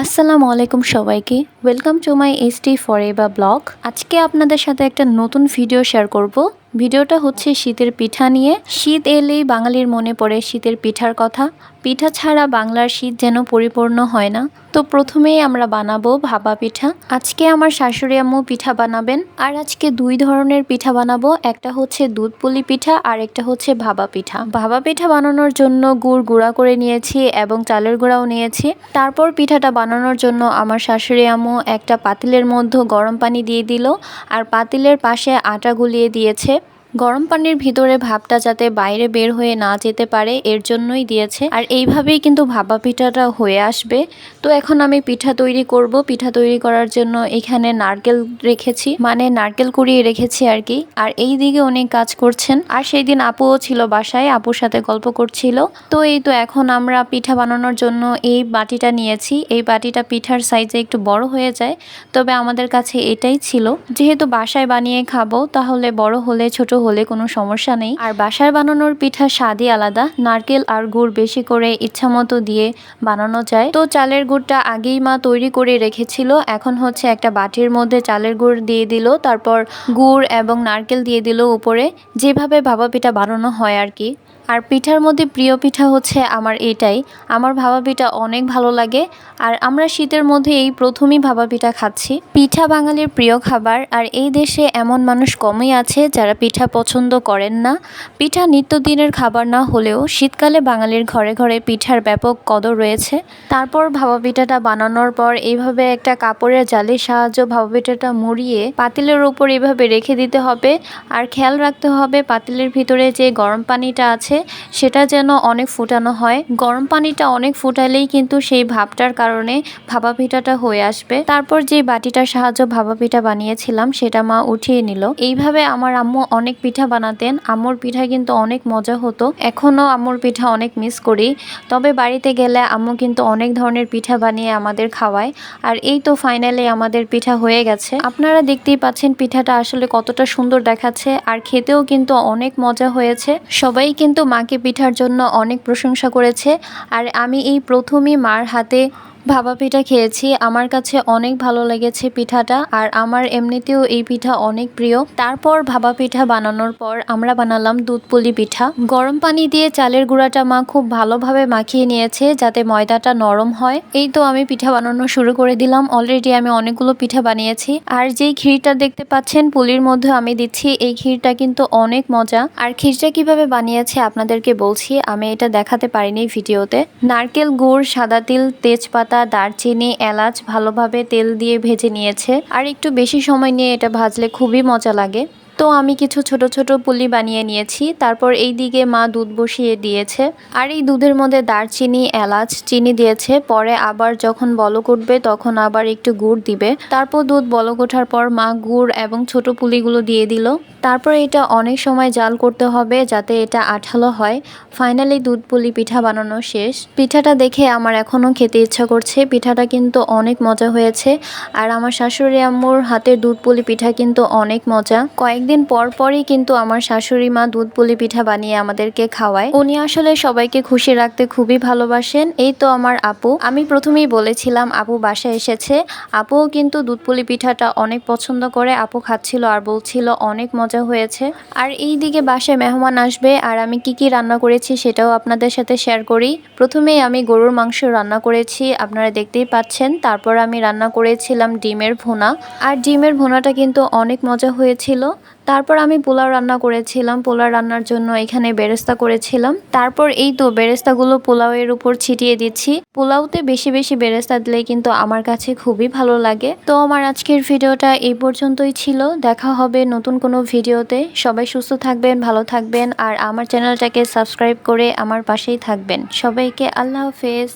আসসালামু আলাইকুম সবাইকে। Welcome to my S T for এবা ব্লগ আজকে আপনাদের সাথে একটা নতুন ভিডিও শেয়ার করব। ভিডিওটা হচ্ছে শীতের পিঠা নিয়ে। শীত এলেই বাঙালির মনে পড়ে শীতের পিঠার কথা। পিঠা ছাড়া বাংলার শীত যেন পরিপূর্ণ হয় না। তো প্রথমেই আমরা বানাবো ভাপা পিঠা। আজকে আমার শাশুড়ি আম্মু পিঠা বানাবেন। আর আজকে দুই ধরনের পিঠা বানাবো। একটা হচ্ছে দুধ পুলি পিঠা আর একটা হচ্ছে ভাবা পিঠা। ভাবা পিঠা বানানোর জন্য গুড় গুঁড়া করে নিয়েছি এবং চালের গুঁড়াও নিয়েছি। তারপর পিঠাটা বানানোর জন্য আমার শাশুড়ি আম্মু একটা পাতিলের মধ্যে গরম পানি দিয়ে দিল। আর পাতিলের পাশে আটা গুলিয়ে দিয়েছে। গরম পানির ভিতরে ভাপটা যাতে বাইরে বের হয়ে না যেতে পারে, এর জন্যই দিয়েছে। আর এইভাবেই কিন্তু ভাপা পিঠাটা হয়ে আসবে। তো এখন আমি পিঠা তৈরি করব। পিঠা তৈরি করার জন্য এখানে নারকেল রেখেছি। মানে নারকেল কুড়িয়ে রেখেছি আর কি। আর এই দিকে অনেক কাজ করছেন। আর সেই দিন আপুও ছিল বাসায়, আপুর সাথে গল্প করছিল। তো এই তো এখন আমরা পিঠা বানানোর জন্য এই বাটিটা নিয়েছি। এই বাটিটা পিঠার সাইজে একটু বড় হয়ে যায়। তবে আমাদের কাছে এটাই ছিল। যেহেতু বাসায় বানিয়ে খাব, তাহলে বড় হলে ছোট হলে কোনো সমস্যা নেই। আর বাসার বানানোর পিঠা স্বাদই আলাদা। নারকেল আর গুড় বেশি করে ইচ্ছা মতো দিয়ে বানানো যায়। তো চালের গুড়টা আগেই মা তৈরি করে রেখেছিল। এখন হচ্ছে একটা বাটির মধ্যে চালের গুড় দিয়ে দিল। তারপর গুড় এবং নারকেল দিয়ে দিল উপরে। যেভাবে ভাপা পিঠা বানানো হয় আর কি। আর পিঠার মধ্যে প্রিয় পিঠা হচ্ছে আমার এটাই। আমার ভাবা পিঠা অনেক ভালো লাগে। আর আমরা শীতের মধ্যে এই প্রথমই ভাবা পিঠা খাচ্ছি। পিঠা বাঙালির প্রিয় খাবার। আর এই দেশে এমন মানুষ কমই আছে যারা পিঠা পছন্দ করেন না। পিঠা নিত্যদিনের খাবার না হলেও শীতকালে বাঙালির ঘরে ঘরে পিঠার ব্যাপক কদর রয়েছে। তারপর ভাবা পিঠাটা বানানোর পর এইভাবে একটা কাপড়ের জালির সাহায্য ভাবা পিঠাটা মুড়িয়ে পাতিলের উপর এইভাবে রেখে দিতে হবে। আর খেয়াল রাখতে হবে পাতিলের ভিতরে যে গরম পানিটা আছে, সেটা যেন অনেক ফুটানো হয়। গরম পানিটা অনেক ফুটালেই কিন্তু সেই ভাবটার কারণে ভাপা পিঠাটা হয়ে আসবে। তারপর যে বাটিটার সাহায্য ভাপা পিঠা বানিয়েছিলাম, সেটা মা উঠিয়ে নিল। এইভাবে আমার আম্মু অনেক পিঠা বানাতেন। আম্মুর পিঠা কিন্তু অনেক মজা হতো। এখনও আম্মুর পিঠা অনেক মিস করি। তবে বাড়িতে গেলে আম্মু কিন্তু অনেক ধরনের পিঠা বানিয়ে আমাদের খাওয়ায়। আর এই তো ফাইনালি আমাদের পিঠা হয়ে গেছে। আপনারা দেখতেই পাচ্ছেন পিঠাটা আসলে কতটা সুন্দর দেখাচ্ছে। আর খেতেও কিন্তু অনেক মজা হয়েছে। সবাই কিন্তু মাকে পিঠার জন্য অনেক প্রশংসা করেছে। আর আমি এই প্রথমই মার হাতে ভাপা পিঠা খেয়েছি। আমার কাছে অনেক ভালো লেগেছে পিঠাটা আর আমার এমনিতেও এই পিঠা অনেক প্রিয়। তারপর ভাপা পিঠা বানানোর পর আমরা বানালাম দুধ পুলি পিঠা। গরম পানি দিয়ে চালের গুঁড়াটা মা খুব ভালোভাবে মাখিয়ে নিয়েছে যাতে ময়দাটা নরম হয়। এই তো আমি পিঠা বানানো শুরু করে দিলাম। অলরেডি আমি অনেকগুলো পিঠা বানিয়েছি। আর যেই ক্ষীরটা দেখতে পাচ্ছেন, পুলির মধ্যে আমি দিচ্ছি। এই ক্ষীরটা কিন্তু অনেক মজা। আর ক্ষীরটা কীভাবে বানিয়েছে আপনাদেরকে বলছি। আমি এটা দেখাতে পারিনি ভিডিওতে। নারকেল গুড়, সাদা তিল, তেজপাতা তেজপাতা দারচিনি, এলাচ ভালোভাবে তেল দিয়ে ভেজে নিয়েছে। আর একটু বেশি সময় নিয়ে এটা ভাজলে খুবই মজা লাগে। তো আমি কিছু ছোট ছোট পুলি বানিয়ে নিয়েছি। তারপর এই দিকে মা দুধ বসিয়ে দিয়েছে। আর এই দুধের মধ্যে দারচিনি, এলাচ চিনি দিয়েছে। পরে আবার যখন বলক উঠবে তখন আবার একটু গুড় দিবে। তারপর দুধ বলক ওঠার পর মা গুড় এবং ছোট পুলিগুলো দিয়ে দিল। তারপর এটা অনেক সময় জাল করতে হবে যাতে এটা আঠালো হয়। ফাইনালি দুধ পুলি পিঠা বানানো শেষ। পিঠাটা দেখে আমার এখনও খেতে ইচ্ছা করছে। পিঠাটা কিন্তু অনেক মজা হয়েছে। আর আমার শাশুড়ি আম্মুর হাতের দুধ পুলি পিঠা কিন্তু অনেক মজা। কয়েকদিন পর পরই কিন্তু আমার শাশুড়ি মা দুধ পুলি পিঠা বানিয়ে আমাদেরকে খাওয়ায়। উনি আসলে সবাইকে খুশি রাখতে খুবই ভালোবাসেন। এই তো আমার আপু। আমি প্রথমেই বলেছিলাম, আপু বাসায় এসেছে। আপুও কিন্তু দুধ পুলি পিঠাটা অনেক পছন্দ করে। আপু খাচ্ছিল আর বলছিল, অনেক মজা হয়েছে। আর এই দিকে বাসায় মেহমান আসবে আর আমি কি কি রান্না করেছি সেটাও আপনাদের সাথে শেয়ার করি। প্রথমেই আমি গরুর মাংস রান্না করেছি, আপনারা দেখতেই পাচ্ছেন। তারপর আমি রান্না করেছিলাম ডিমের ভুনা। আর ডিমের ভুনাটা কিন্তু অনেক মজা হয়েছিল। তারপর আমি পোলাও রান্না করেছিলাম, পোলাও রান্নার জন্য এখানে বেরেস্তা করেছিলাম। তারপর এই তো বেরেস্তাগুলো পোলাওয়ের উপর ছিটিয়ে দিচ্ছি। পোলাওতে বেশি বেশি বেরেস্তা দিলে কিন্তু আমার কাছে খুবই ভালো লাগে। তো আমার আজকের ভিডিওটা এই পর্যন্তই ছিল। দেখা হবে নতুন কোনো ভিডিওতে। সবাই সুস্থ থাকবেন, ভালো থাকবেন, আর আমার চ্যানেলটাকে সাবস্ক্রাইব করে আমার পাশেই থাকবেন। সবাইকে আল্লাহ হাফেজ।